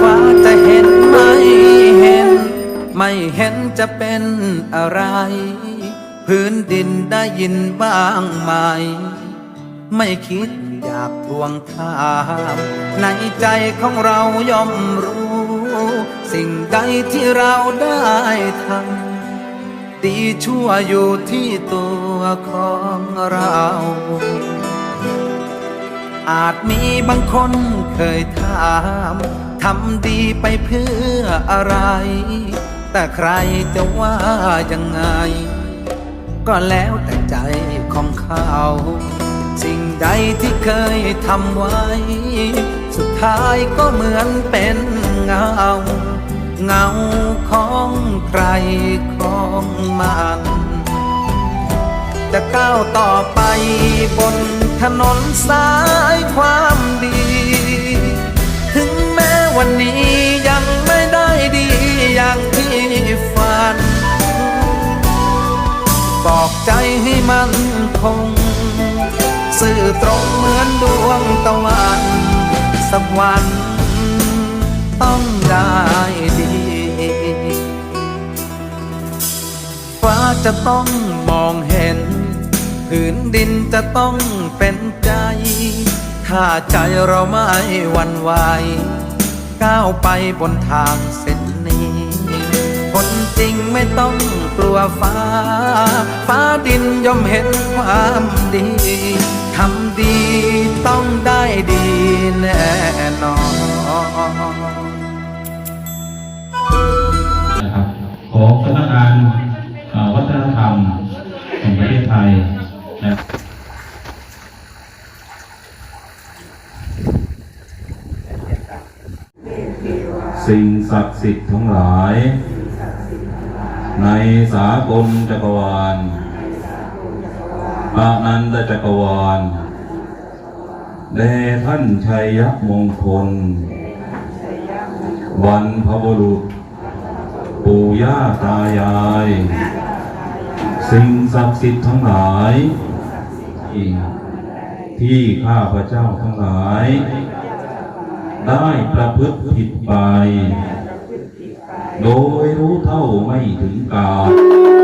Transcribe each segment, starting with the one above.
ฟ้าจะเห็นไม่เห็น ไม่เห็นจะเป็นอะไร พื้นดินได้ยินบ้างไหม ไม่คิดอยากทวงถามในใจของเราย่อมรู้ สิ่งใดที่เราได้ทำ ดีชั่วอยู่ที่ตัวของเรา อาจมีบางคนเคยถามทำดีไปเพื่ออะไร แต่ใครจะว่ายังไง ก็แล้วแต่ใจของเขา สิ่งใดที่เคยทำไว้ สุดท้ายก็เหมือนเป็นเงา เงาของใครของมัน จะก้าวต่อไปบนถนนสายความดี ถึงแม้วันนี้ยังไม่ได้ดีอย่างที่ฝัน บอกใจให้มันคง สื่อตรงเหมือนดวงตะวันสักวัน ต้องได้ดี ฟ้าจะต้องมองเห็น ผืนดินจะต้องเป็นใจ ถ้าใจเราไม่หวันไหวก้าวไปบนทางเส้นนี้ คนจริงไม่ต้องกลัวฟ้า ฟ้าดินย่อมเห็นความดี ทำดีต้องได้ดีแน่ สิ่งศักดิ์สิทธิ์ทั้งหลาย ในสากลจักรวาลอานันตจักรวาลแด่ท่านชัยยมงคล วันพบุรุษ ปู่ย่าตายาย สิ่งศักดิ์สิทธิ์ทั้งหลาย ที่ข้าพระเจ้าทั้งหลาย ได้ประพฤติผิดไป โดยรู้เท่าไม่ถึงการ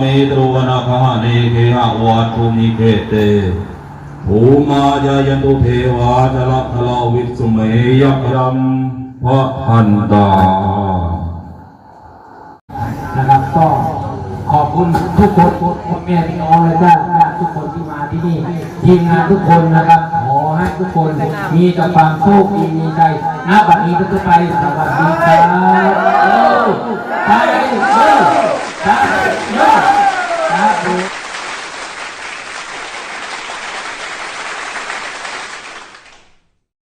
เมตรวนาคาเนเคหะวัตถุมิเคเตภูมาจายันตุเทวาจละทะลาวิสุเมยักยัมพระพันตานะครับก็ขอบคุณทุกคนพ่อแม่พี่น้องและญาติญาติทุกคนที่มาที่นี่ทีมงานทุกคนนะครับขอให้ทุกคนมีแต่ความโชคดีมีใจณบัดนี้ก็จะไปสวัสดีครับเออไปเออไป